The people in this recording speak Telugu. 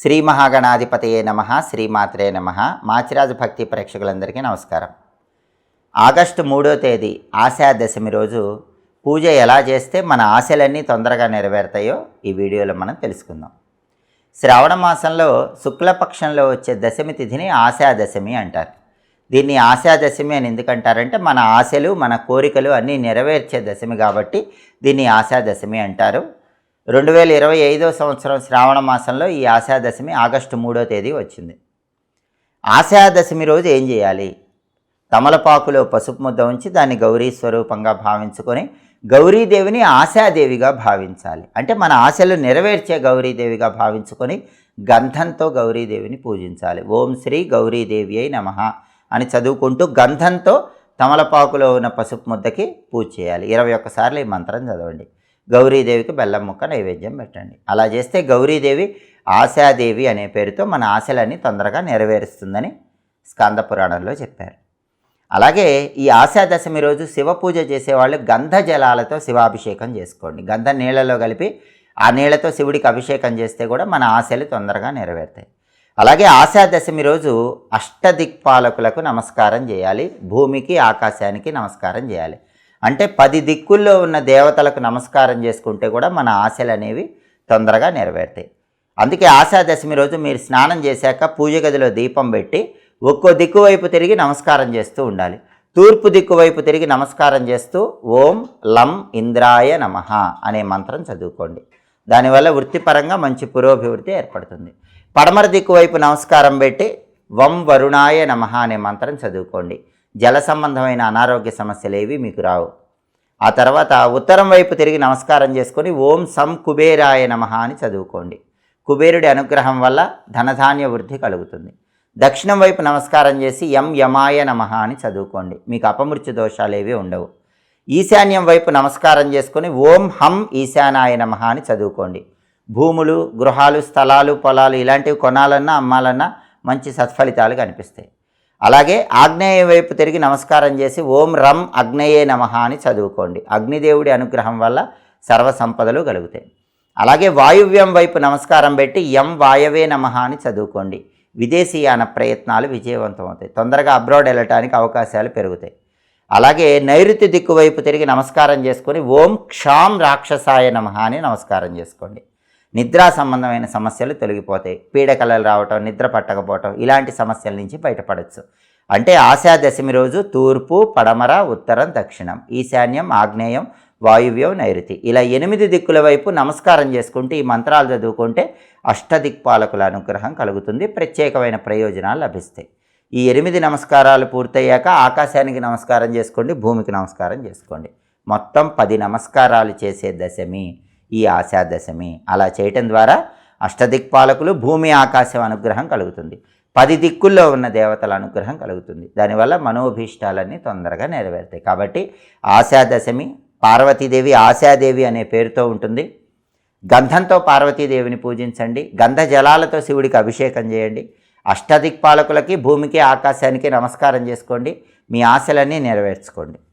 శ్రీ మహాగణాధిపతయే నమ శ్రీమాత్రే నమ. మాచిరాజు భక్తి ప్రేక్షకులందరికీ నమస్కారం. ఆగస్టు మూడో తేదీ ఆశా దశమి రోజు పూజ ఎలా చేస్తే మన ఆశలన్నీ తొందరగా నెరవేరుతాయో ఈ వీడియోలో మనం తెలుసుకుందాం. శ్రావణ మాసంలో శుక్లపక్షంలో వచ్చే దశమి తిథిని ఆశా దశమి అంటారు. దీన్ని ఆశా దశమి అని ఎందుకంటారంటే మన ఆశలు మన కోరికలు అన్నీ నెరవేర్చే దశమి కాబట్టి దీన్ని ఆశాదశమి అంటారు. రెండు వేల ఇరవై ఐదో సంవత్సరం శ్రావణ మాసంలో ఈ ఆశాదశమి ఆగస్టు మూడో తేదీ వచ్చింది. ఆశాదశమి రోజు ఏం చేయాలి? తమలపాకులో పసుపు ముద్ద ఉంచి దాన్ని గౌరీ స్వరూపంగా భావించుకొని గౌరీదేవిని ఆశాదేవిగా భావించాలి. అంటే మన ఆశలు నెరవేర్చే గౌరీదేవిగా భావించుకొని గంధంతో గౌరీదేవిని పూజించాలి. ఓం శ్రీ గౌరీదేవి అయి నమ అని చదువుకుంటూ గంధంతో తమలపాకులో ఉన్న పసుపు ముద్దకి పూజ చేయాలి. ఇరవై ఒక్కసార్లు ఈ మంత్రం చదవండి. గౌరీదేవికి బెల్లం ముక్క నైవేద్యం పెట్టండి. అలా చేస్తే గౌరీదేవి ఆశాదేవి అనే పేరుతో మన ఆశలన్నీ తొందరగా నెరవేరుస్తుందని స్కంద పురాణంలో చెప్పారు. అలాగే ఈ ఆశాదశమి రోజు శివ పూజ చేసేవాళ్ళు గంధ జలాలతో శివాభిషేకం చేసుకోండి. గంధ నీళ్ళలో కలిపి ఆ నీళ్ళతో శివుడికి అభిషేకం చేస్తే కూడా మన ఆశలు తొందరగా నెరవేరుతాయి. అలాగే ఆశాదశమి రోజు అష్టదిక్పాలకులకు నమస్కారం చేయాలి. భూమికి ఆకాశానికి నమస్కారం చేయాలి. అంటే పది దిక్కుల్లో ఉన్న దేవతలకు నమస్కారం చేసుకుంటే కూడా మన ఆశలు అనేవి తొందరగా నెరవేరుతాయి. అందుకే ఆశాదశమి రోజు మీరు స్నానం చేశాక పూజ గదిలో దీపం పెట్టి ఒక్కో దిక్కు వైపు తిరిగి నమస్కారం చేస్తూ ఉండాలి. తూర్పు దిక్కు వైపు తిరిగి నమస్కారం చేస్తూ ఓం లం ఇంద్రాయ నమ అనే మంత్రం చదువుకోండి. దానివల్ల వృత్తిపరంగా మంచి పురోభివృద్ధి ఏర్పడుతుంది. పడమర దిక్కు వైపు నమస్కారం పెట్టి వం వరుణాయ నమ అనే మంత్రం చదువుకోండి. జల సంబంధమైన అనారోగ్య సమస్యలు ఏవి మీకు రావు. ఆ తర్వాత ఉత్తరం వైపు తిరిగి నమస్కారం చేసుకొని ఓం సం కుబేరాయ నమ అని చదువుకోండి. కుబేరుడి అనుగ్రహం వల్ల ధనధాన్య వృద్ధి కలుగుతుంది. దక్షిణం వైపు నమస్కారం చేసి యం యమాయ నమ అని చదువుకోండి. మీకు అపమృత్యు దోషాలు ఏవి ఉండవు. ఈశాన్యం వైపు నమస్కారం చేసుకొని ఓం హం ఈశానాయ నమ అని చదువుకోండి. భూములు గృహాలు స్థలాలు పొలాలు ఇలాంటివి కొనాలన్నా అమ్మాలన్నా మంచి సత్ఫలితాలు కనిపిస్తాయి. అలాగే ఆగ్నేయ వైపు తిరిగి నమస్కారం చేసి ఓం రం అగ్నేయే నమ అని చదువుకోండి. అగ్నిదేవుడి అనుగ్రహం వల్ల సర్వ సంపదలు కలుగుతాయి. అలాగే వాయువ్యం వైపు నమస్కారం పెట్టి యం వాయవే నమ అని చదువుకోండి. విదేశీయాన ప్రయత్నాలు విజయవంతం అవుతాయి తొందరగా అబ్రాడ్ వెళ్ళటానికి అవకాశాలు పెరుగుతాయి. అలాగే నైరుతి దిక్కు వైపు తిరిగి నమస్కారం చేసుకొని ఓం క్షాం రాక్షసాయ నమ అని నమస్కారం చేసుకోండి. నిద్రా సంబంధమైన సమస్యలు తొలగిపోతాయి. పీడకలలు రావటం నిద్ర పట్టకపోవటం ఇలాంటి సమస్యల నుంచి బయటపడవచ్చు అంటే ఆశా దశమి రోజు తూర్పు పడమర ఉత్తరం దక్షిణం. ఈశాన్యం ఆగ్నేయం వాయువ్యం నైరుతి. ఇలా ఎనిమిది దిక్కుల వైపు నమస్కారం చేసుకుంటే ఈ మంత్రాలు చదువుకుంటే అష్టదిక్పాలకుల అనుగ్రహం కలుగుతుంది. ప్రత్యేకమైన ప్రయోజనాలు లభిస్తాయి. ఈ ఎనిమిది నమస్కారాలు పూర్తయ్యాక ఆకాశానికి నమస్కారం చేసుకోండి భూమికి నమస్కారం చేసుకోండి. మొత్తం పది నమస్కారాలు చేసే దశమి. ఈ ఆశాదశమి. అలా చేయటం ద్వారా అష్టదిక్పాలకులు భూమి ఆకాశం అనుగ్రహం కలుగుతుంది. పది దిక్కుల్లో ఉన్న దేవతల అనుగ్రహం కలుగుతుంది. దానివల్ల మనోభీష్టాలన్నీ తొందరగా నెరవేరుతాయి. కాబట్టి ఆశాదశమి పార్వతీదేవి ఆశాదేవి అనే పేరుతో ఉంటుంది. గంధంతో పార్వతీదేవిని పూజించండి. గంధ జలాలతో శివుడికి అభిషేకం చేయండి. అష్టదిక్పాలకులకి భూమికి ఆకాశానికి నమస్కారం చేసుకోండి. మీ ఆశలన్నీ నెరవేర్చుకోండి.